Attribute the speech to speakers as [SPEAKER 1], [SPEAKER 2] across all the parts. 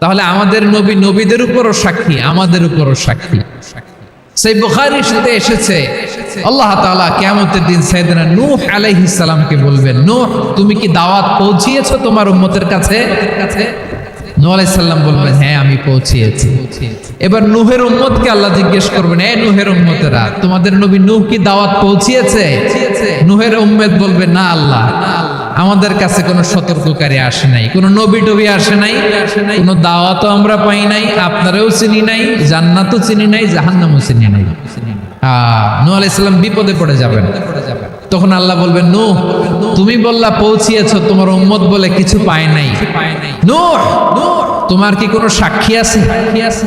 [SPEAKER 1] তাহলে আমাদের নবী নবীদের উপরও সাক্ষী, আমাদের উপরও সাক্ষী। সেই বুখারির সাথে এসেছে। আল্লাহ তাআলা কিয়ামতের দিন সাইয়েদনা নূহ আলাইহিস সালামকে বলবেন, নূহ, তুমি কি দাওয়াত পৌঁছিয়েছো তোমার উম্মতের কাছে? নূহ আলাইহিস সালাম বলবেন হ্যাঁ আমি পৌঁছিয়েছি। এবার নূহের উম্মতকে আল্লাহ জিজ্ঞেস করবেন, এ নূহের উম্মতেরা, তোমাদের নবী নূহ কি দাওয়াত পৌঁছিয়েছে? নূহের উম্মত বলবে, না, আল্লাহ। আমাদের কাছে কোনো সতর্ককারী আসে নাই, কোনো নবী টবি আসে নাই, কোনো দাওয়াতও আমরা পাই নাই, আপনারাও চিনি নাই, জান্নাতও চিনি নাই, জাহান্নামও চিনি নাই। নু আলাইসাল্লাম বিপদে পড়ে যাবেন। তখন আল্লাহ বলবেন, নূহ, তুমি বললা পৌঁছিয়েছো, তোমার উম্মত বলে কিছু পায় নাই। নূহ, তোমার কি কোনো সাক্ষী আছে সাক্ষী আছে?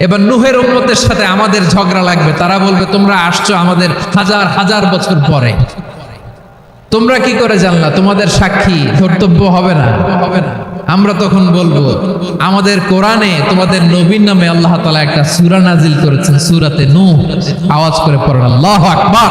[SPEAKER 1] এবার নুহের উম্মতের সাথে আমাদের ঝগড়া লাগবে। তারা বলবে, তোমরা আসছো আমাদের হাজার হাজার বছর পরে। তোমরা কি করে জানলা? তোমাদের সাক্ষী ধর্তব্য হবে না? হবে না আমরা তখন বলব, আমাদের কোরআনে তোমাদের নবীর নামে আল্লাহ তালা একটা সুরা নাজিল করেছেন, সুরাতে নূহ। আওয়াজ করে পড়েন আল্লাহ আকবার।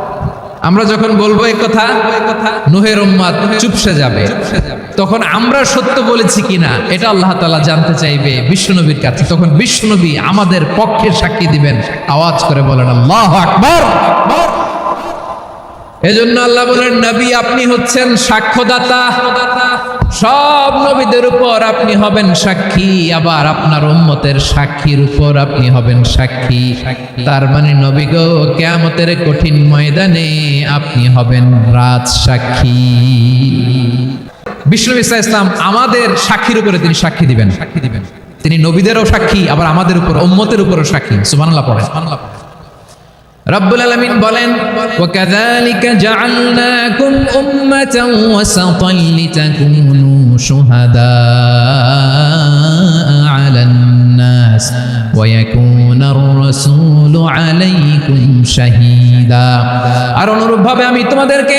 [SPEAKER 1] আমরা যখন বলব এই কথা, নুহের উম্মাদ চুপসে যাবে। তখন আমরা সত্য বলেছি কিনা, এটা আল্লাহ তালা জানতে চাইবে বিশ্বনবীর কাছে। তখন বিশ্বনবী আমাদের পক্ষে সাক্ষী দিবেন। আওয়াজ করে বলেন, আল্লাহ আকবার! এজন্য আল্লাহ বলেন, নবী, আপনি হচ্ছেন সাক্ষ্যদাতা। সব নবীদের উপর আপনি হবেন সাক্ষী, আবার আপনার উম্মতের সাক্ষীর উপর আপনি হবেন সাক্ষী। তার মানে নবী গো, কেয়ামতের কঠিন ময়দানে আপনি হবেন রাজ সাক্ষী। বিষ্ণু ইসা ইসলাম আমাদের সাক্ষীর উপরে তিনি সাক্ষী দিবেন। সাক্ষী দিবেন তিনি নবীদেরও সাক্ষী, আবার আমাদের উপর, উম্মতের উপরও সাক্ষী। সুবহানাল্লাহ পড়ে সুবহানাল্লাহ রব্বুল আলামিন বলেন وكذلك جعلناكم أمة وسطا لتكونوا شهداء على الناس ويكون الرسول عليكم شهيدا আর অনুরূপভাবে আমি তোমাদেরকে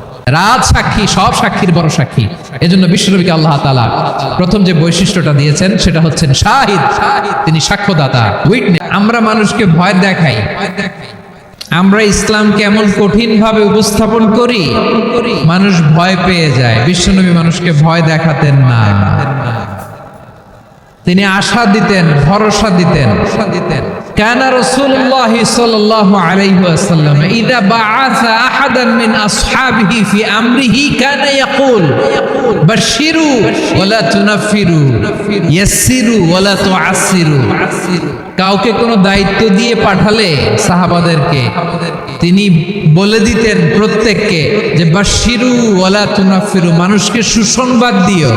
[SPEAKER 1] রাজ সাক্ষী, সব সাক্ষীর বড় সাক্ষী। এজন্য বিশ্বনবীকে আল্লাহ তালা প্রথম যে বৈশিষ্ট্যটা দিয়েছেন, সেটা হচ্ছেন শাহিদ। তিনি সাক্ষ্যদাতা উইটনেস আমরা মানুষকে ভয় দেখাই। আমরা ইসলামকে এমন কঠিন ভাবে উপস্থাপন করি, মানুষ ভয় পেয়ে যায়। বিশ্বনবী মানুষকে ভয় দেখাতেন না। তিনি আশা দিতেন ভরসা দিতেন। আশা দিতেন كان رسول الله صلى الله عليه وسلم إذا بعث أحدا من أصحابه في أمره كان يقول بشروا ولا تنفروا يسروا ولا تعسروا কাউকে কোনো দায়িত্ব দিয়ে পাঠালে সাহাবাদেরকে, তিনি বলে দিতেন প্রত্যেককে যে বাশিরু ওয়ালা তুনাফিরু, মানুষকে সুসংবাদ দিও।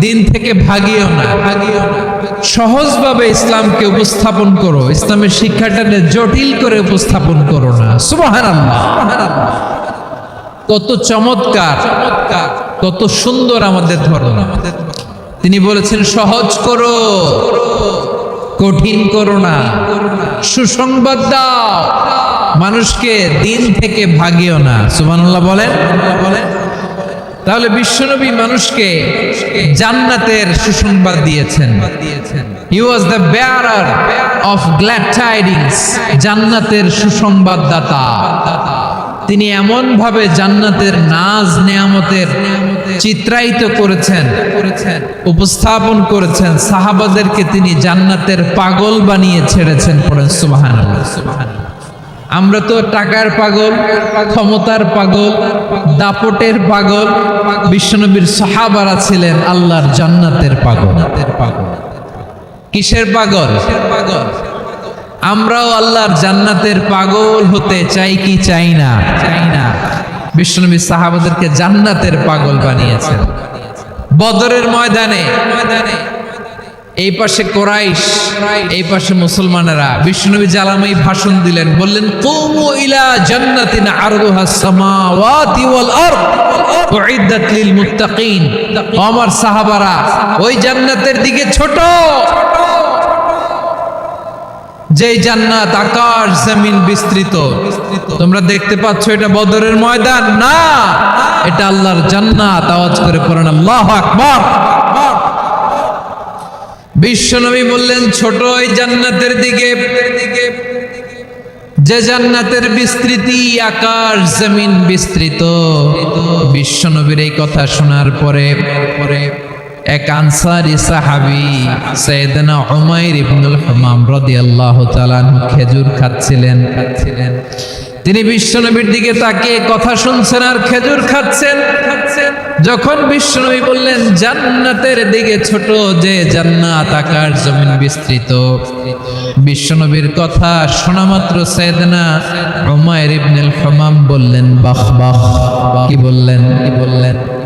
[SPEAKER 1] দিন থেকে ভাগিও না। ভাগিও না সহজভাবে ইসলামকে উপস্থাপন করো। ইসলামের শিক্ষাটাকে জটিল করে উপস্থাপন করো না। সুবহানাল্লাহ। কত চমৎকার চমৎকার, কত সুন্দর আমাদের ধর্ম। তিনি বলেছেন, সহজ করো। কঠিন করো না। সুসংবাদ দাও। মানুষকে দিন থেকে ভাগিও না। সুবহানাল্লাহ বলেন। বলেন তাহলে বিশ্বনবী মানুষকে জান্নাতের সুসংবাদ দিয়েছেন। He was the bearer of glad tidings জান্নাতের সুসংবাদদাতা। তিনি এমন ভাবে জান্নাতের নাজ নেয়ামতের চিত্রায়িত করেছেন, উপস্থাপন করেছেন, সাহাবাদেরকে তিনি জান্নাতের পাগল বানিয়ে ছেড়েছেন পড়েন সুবাহান আমরা তো টাকার পাগল, ক্ষমতার পাগল, দাপটের পাগল, বিশ্বনবীর সাহাবারা ছিলেন আল্লাহর জান্নাতের পাগল। পাগল কিসের পাগল পাগল? আমরাও আল্লাহর জান্নাতের পাগল হতে চাই কি চাই না? চাই না। বিশ্বনবী সাহাবাদেরকে জান্নাতের পাগল বানিয়েছেন। বদরের ময়দানে ময়দানে এই পাশে কোরাইশ, এই পাশে মুসলমানেরা বিষ্ণুনবী জালামাই ভাষণ দিলেন, বললেন, কুমু ইলা জান্নাতিন আরদুহা সামাওয়াতি ওয়াল আরদ, উইদ্দাত লিল মুত্তাকিন। আমার সাহাবারা, ওই জান্নাতের দিকে ছোট। যেই জান্নাত আকাশ, জমিন বিস্তৃত। তোমরা দেখতে পাচ্ছ এটা বদরের ময়দান। না, এটা আল্লাহর জান্নাত। আওয়াজ করে পড়েন, আল্লাহ আকবার। বিশ্বনবী বললেন, ছোট ওই জান্নাতের দিকে। যে জান্নাতের বিস্তৃতি আকাশ, জমিন বিস্তৃত। বিশ্বনবীর এই কথা শোনার পরে পরে এক আনসারি সাহাবি সৈয়দনা উমাইর ইবনুল হামাম রাদিয়াল্লাহু তাআলা খেজুর খাচ্ছিলেন। খাচ্ছিলেন। তিনি বিশ্বনবীর দিকে তাকিয়ে কথা শুনছেন আর খেজুর খাচ্ছেন। খাচ্ছেন যখন বিশ্বনবী বললেন জান্নাতের দিকে ছোট যে জান্নাত আকাশ জমিন বিস্তৃত। বিশ্বনবীর কথা শোনা মাত্র সৈয়দনা উমাইর ইবনুল হামাম বললেন বাহ বাহ। কি বললেন কি বললেন?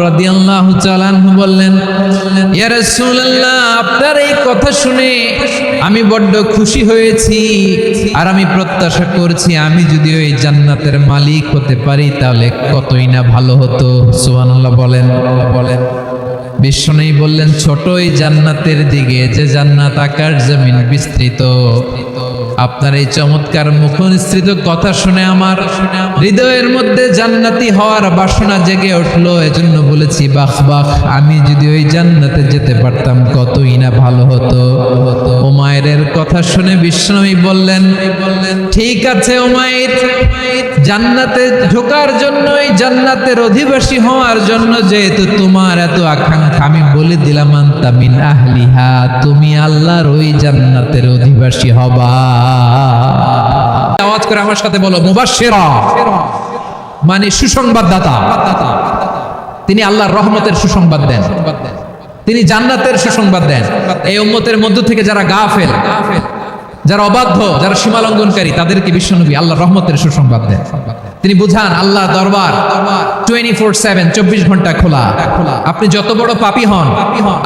[SPEAKER 1] রাদিয়াল্লাহু আপনার এই কথা শুনে আমি বড্ড খুশি হয়েছি আর আমি প্রত্যাশা করছি আমি যদি ওই জান্নাতের মালিক হতে পারি তাহলে কতই না ভালো হতো। সুবহানাল্লাহ বলেন। বলেন বিশ্বনেই বললেন, ছোটই জান্নাতের দিকে, যে জান্নাত আকাশ জমিন বিস্তৃত। আপনার এই চমৎকার মুখ নিঃসৃত কথা শুনে আমার হৃদয়ের মধ্যে জান্নাতি হওয়ার বাসনা জেগে উঠল। এজন্য বলেছি, বাহ বাহ, আমি যদি ওই জান্নাতে যেতে পারতাম, কতই না ভালো হতো। ওমায়ের কথা শুনে বিষ্ণবী বললেন, ঠিক আছে ওমায়ের, জান্নাতে ঢোকার জন্য, এই জান্নাতের অধিবাসী হওয়ার জন্য যেহেতু তোমার এত আকাঙ্ক্ষা, আমি বলে দিলাম আন্তামিন আহলিহা, তুমি আল্লাহর ওই জান্নাতের অধিবাসী হবা। আওয়াজ করে আমার সাথে বলো, মুবাশশিরা মানে সুসংবাদদাতা। তিনি আল্লাহর রহমতের সুসংবাদ দেন। তিনি জান্নাতের সুসংবাদ দেন। এই উম্মতের মধ্য থেকে যারা গাফেল যারা অবাধ্য, যারা সীমালঙ্ঘনকারী, তাদেরকে বিশ্বনবী আল্লাহ রহমতের সুসংবাদ দেন। তিনি বুঝান, আল্লাহ দরবার টোয়েন্টি ফোর সেভেন চব্বিশ ঘণ্টা খোলা। আপনি যত বড় পাপি হন,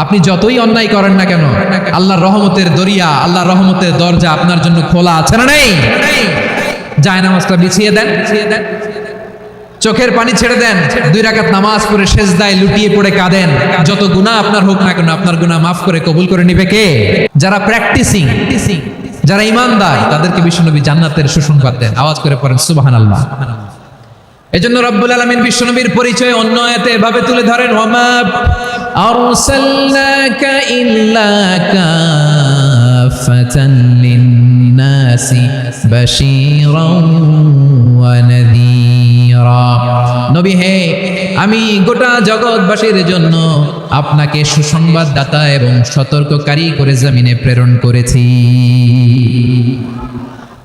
[SPEAKER 1] আপনি যতই অন্যায় করেন না কেন, আল্লাহর রহমতের দরিয়া, আল্লাহর রহমতের দরজা আপনার জন্য খোলা আছে না নেই? যায় নামাজটা বিছিয়ে দেন। চোখের পানি ছেড়ে দেন। দুই রাকাত নামাজ পড়ে শেষ দায় লুটিয়ে পড়ে কাঁদেন। যত গুনাহ আপনার হোক না কেন, আপনার গুনাহ মাফ করে কবুল করে নিবে কে? যারা প্র্যাকটিসিং যারা ইমানদার তাদেরকে বিশ্বনবী জান্নাতের সুসংবাদ দেন। আওয়াজ করে পড়েন এই জন্য রব্বুল আলমিন বিশ্বনবীর পরিচয় অন্য এতে এভাবে তুলে ধরেন, ওয়ামা আরসালনাকা ওয়া নবী হে, আমি গোটা জগৎবাসীর জন্য আপনাকে সুসংবাদদাতা এবং সতর্ককারী করে জমিনে প্রেরণ করেছি।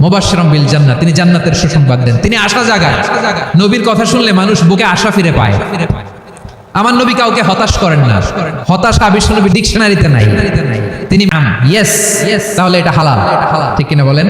[SPEAKER 1] মোবাশরম বিল জান্নাত, তিনি জান্নাতের সুসংবাদ দেন। তিনি আশা জাগায়। নবীর কথা শুনলে মানুষ বুকে আশা ফিরে পায়। আমার নবী কাউকে হতাশ করেন না। হতাশা বিশ্ব নবী ডিকশনারিতে নাই। তিনি ইয়েস ইয়েস তাহলে এটা হালাল। ঠিক কিনা বলেন?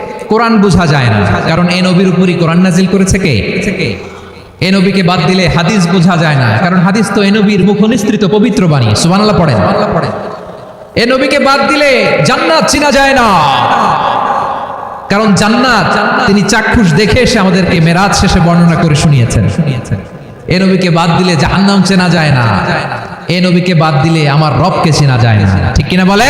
[SPEAKER 1] কোরআন বোঝা যায় না। কারণ এ নবীর উপরই কোরআন নাজিল করেছে কে? এ নবীকে বাদ দিলে হাদিস বোঝা যায় না। কারণ হাদিস তো এ নবীর মুখ নিস্তৃত পবিত্র বাণী। সুবহানাল্লাহ পড়েন। এ নবীকে বাদ দিলে জান্নাত চিনা যায় না। কারণ জান্নাত তিনি চাক্ষুষ দেখে এসে আমাদেরকে মেরাজ শেষে বর্ণনা করে শুনিয়েছেন। শুনিয়েছেন। এ নবীকে বাদ দিলে জাহান্নাম চেনা যায় না। এ নবীকে বাদ দিলে আমার রবকে চেনা যায় না। ঠিক কিনা বলে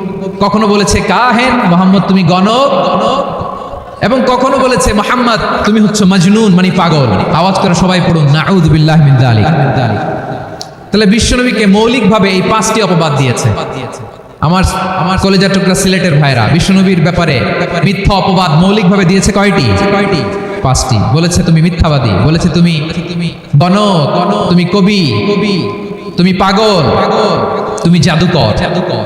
[SPEAKER 1] কখনো বলেছে কাহেন, মোহাম্মদ তুমি গণক। এবং কখনো বলেছে মোহাম্মদ তুমি হচ্ছে মজনুন মানে পাগল। আওয়াজ করে সবাই পড়ুন নাউদ বিল্লাহ যালিক তাহলে বিশ্বনবীকে মৌলিকভাবে এই পাঁচটি অপবাদ দিয়েছে। আমার আমার কলেজার টুকরা সিলেটের ভাইরা, বিশ্বনবীর ব্যাপারে মিথ্যা অপবাদ মৌলিকভাবে দিয়েছে কয়টি? কয়টি পাঁচটি। বলেছে তুমি মিথ্যাবাদী, বলেছে তুমি তুমি গণ তুমি কবি কবি তুমি পাগল পাগল তুমি জাদুকর জাদুকর।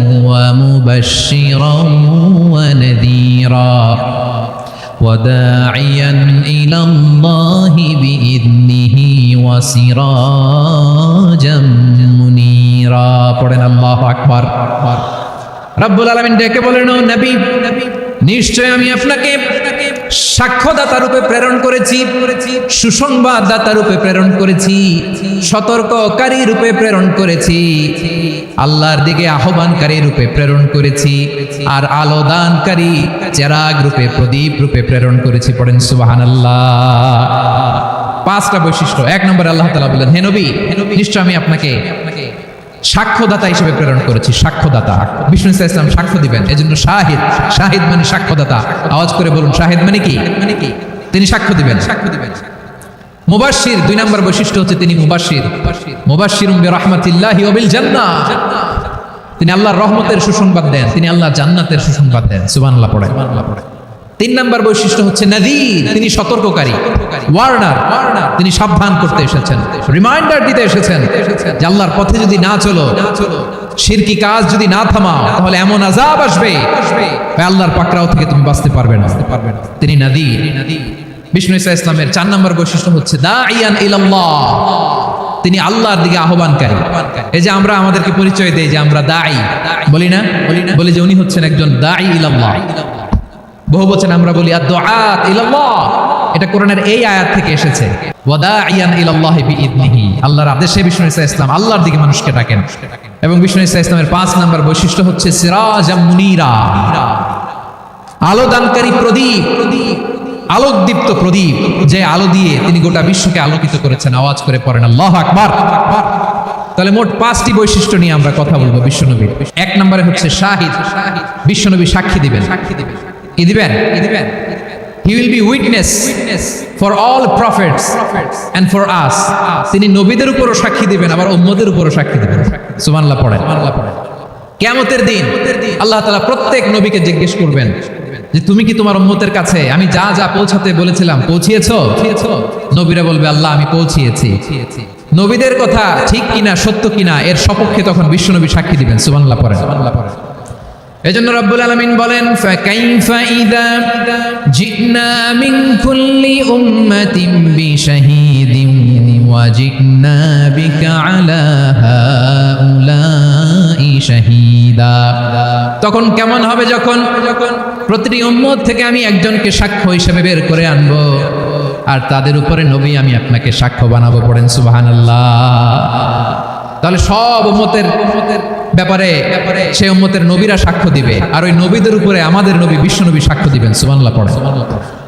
[SPEAKER 1] ومبشرا ونذيرا وداعيا إلى الله بإذنه وسراجا منيرا পড়েন আল্লাহ আকবার রব্বুল আলামিন ডেকে বলেন ও নবী নিশ্চয় আমি আপনাকে সাক্ষ্যদাতা রূপে প্রেরণ করেছি সুসংবাদ দাতা রূপে প্রেরণ করেছি, সতর্ককারী রূপে প্রেরণ করেছি, আল্লাহর দিকে আহ্বানকারী রূপে প্রেরণ করেছি, আর আলো দানকারী চেরাগ রূপে, প্রদীপ রূপে প্রেরণ করেছি। পড়েন সুবহানাল্লাহ। পাঁচটা বৈশিষ্ট্য। এক নম্বর আল্লাহ তাআলা বলেন, হে নবী, নিশ্চয় আমি আপনাকে আপনাকে সাক্ষ্যদাতা হিসেবে প্রেরণ করেছি, সাক্ষ্যদাতা। বিষ্ণু ইসলাম সাক্ষ্য দিবেন, এজন্য শাহিদ শাহিদ মানে সাক্ষ্যদাতা। আওয়াজ করে বলুন, শাহিদ মানে কি? মানে কি তিনি সাক্ষ্য দিবেন। সাক্ষ্য দিবেন মুবাশশির, দুই নম্বর বৈশিষ্ট্য হচ্ছে তিনি মুবাশশির। মুবাশশিরুম বিরহমাতিল্লাহি ওয়া বিল জান্নাহ তিনি আল্লাহর রহমতের সুসংবাদ দেন, তিনি আল্লাহর জান্নাতের সুসংবাদ দেন। সুবহানাল্লাহ পড়ে সুবহানাল্লাহ পড়ে তিন নম্বর বৈশিষ্ট্য হচ্ছে নদীর তিনি সতর্ককারী। ওয়ার্নার, তিনি সাবধান করতে এসেছেন। রিমাইন্ডার দিতে এসেছেন যে আল্লাহর পথে যদি না চলো শিরকি কাজ যদি না থামাও, তাহলে এমন আজাব আসবে আল্লাহর পাকড়াও থেকে তুমি বাঁচতে পারবে না। তিনি নদী। বিষ্ণু ইসা ইসলামের চার নম্বর বৈশিষ্ট্য হচ্ছে দাইয়ান ইলাল্লাহ। তিনি আল্লাহর দিকে আহ্বানকারী। এই যে আমরা আমাদেরকে পরিচয় দেই যে আমরা দাই বলি না? বলি না? বলি যে উনি হচ্ছেন একজন দাই ইলাল্লাহ। বহু বচন আমরা বলি, আদ-দুআত ইলাল্লাহ। এটা কোরআনের এই আয়াত থেকে এসেছে। আল্লাহর আদেশে বিষ্ণু ইসা ইসলাম আল্লাহর দিকে মানুষকে ডাকেন। এবং বিষ্ণু ইসা ইসলামের পাঁচ নাম্বার বৈশিষ্ট্য হচ্ছে, সিরাজাম মুনিরা। আলো দানকারী প্রদীপ, আলোকদীপ্ত প্রদীপ, যে আলো দিয়ে তিনি গোটা বিশ্বকে আলোকিত করেছেন। আওয়াজ করে পড়েন, আল্লাহ আকবার। তাহলে মোট পাঁচটি বৈশিষ্ট্য নিয়ে আমরা কথা বলব বিশ্বনবীর। এক নম্বরে হচ্ছে শাহিদ। বিশ্বনবী সাক্ষী দিবেন সাক্ষী দিবেন। কি দিবেন? He will be witness for all prophets and for us তিনি নবীদের উপরও সাক্ষী দিবেন, আবার উম্মদের উপরও সাক্ষী দিবেন। সুবহানাল্লাহ পড়েন। সুবহানাল্লাহ পড়েন কিয়ামতের দিন আল্লাহ তাআলা প্রত্যেক নবীকে জিজ্ঞেস করবেন যে, তুমি কি তোমার উম্মতের কাছে? আমি যা যা পৌঁছাতে বলেছিলাম, পৌঁছিয়েছো? নবীরা বলবে, আল্লাহ, আমি পৌঁছিয়েছি। নবীদের কথা ঠিক কিনা, সত্য কিনা, এর সপক্ষে তখন বিশ্বনবী সাক্ষী দিবেন। সুবহানাল্লাহ পড়েন সুবহানাল্লাহ পড়েন। এজন্য রব্বুল আলামিন বলেন, ফাকাইফা ইযা জিনা মিন কুল্লি উম্মাতিন বিশাহিদিন ওয়া জিনা বিকা আলা হাউলাই শাহিদা। তখন কেমন হবে যখন যখন প্রতিটি উম্মত থেকে আমি একজনকে সাক্ষ্য হিসেবে বের করে আনব, আর তাদের উপরে নবী আমি আপনাকে সাক্ষ্য বানাবো পড়েন সুবাহান তাহলে সব উম্মতের ব্যাপারে সেই উম্মতের নবীরা সাক্ষ্য দিবে। আর ওই নবীদের উপরে আমাদের নবী বিশ্ব নবী সাক্ষ্য দিবেন। সুবানাল্লাহ পড়ে